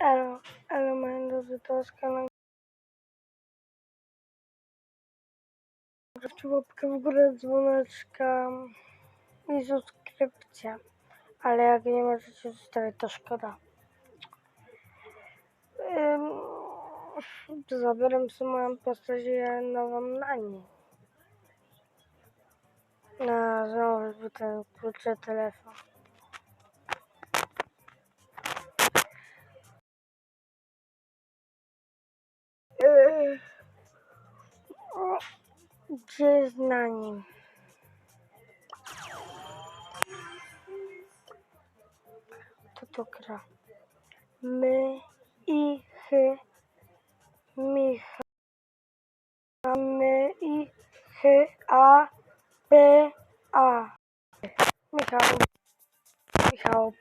Elo, elo moi drodzy, to jest. Zostawcie łapkę w górę, dzwoneczka i subskrypcja. Ale jak nie możecie zostawić, to szkoda. Ym, zabieram sobie moją postać i nową na niej. No, znowu ten kurczę telefon. Gdzie jest na nim? To to gra. My i chy. Micha. My i chy. A. B. A. Michał. Michał.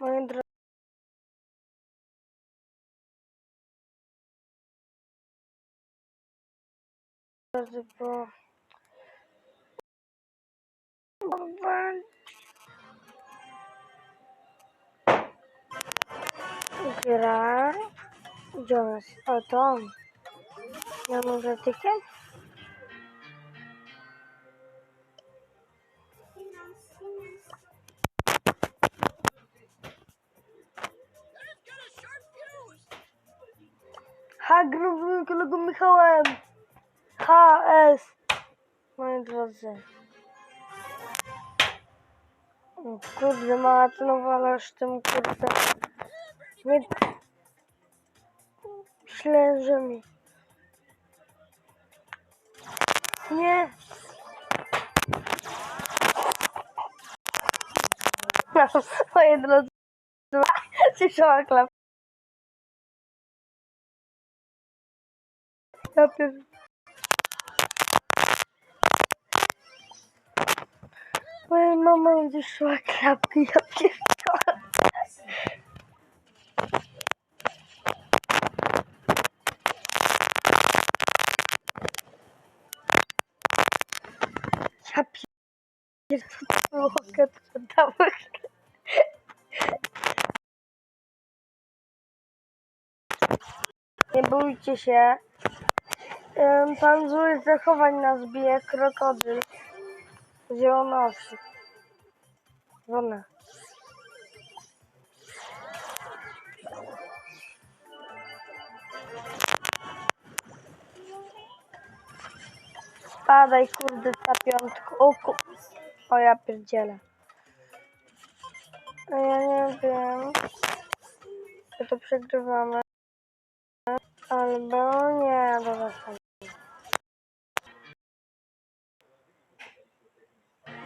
Moi drodzy. Drodzy, bo... Gra... Gdzie on jest? O, to on. Ja może tykiem? Ha, grubym kolegą Michałem. HS. Moi drodzy. Kurde, mała to nawalasz tym kurde. Nie... Ślęże mi. Nie. Moje drodzy. Słyszała klap. Ja pier... Moja mama będzie szła klapki, ja pierdolę. Ja. Nie bójcie się. Pan złych zachowań nas bije krokodyl. Zielonosy. Wona. Spadaj kurde ta piątka. O, ku... o ja pierdzielę. A ja nie wiem. To przegrywamy. Albo nie, dobra. tam.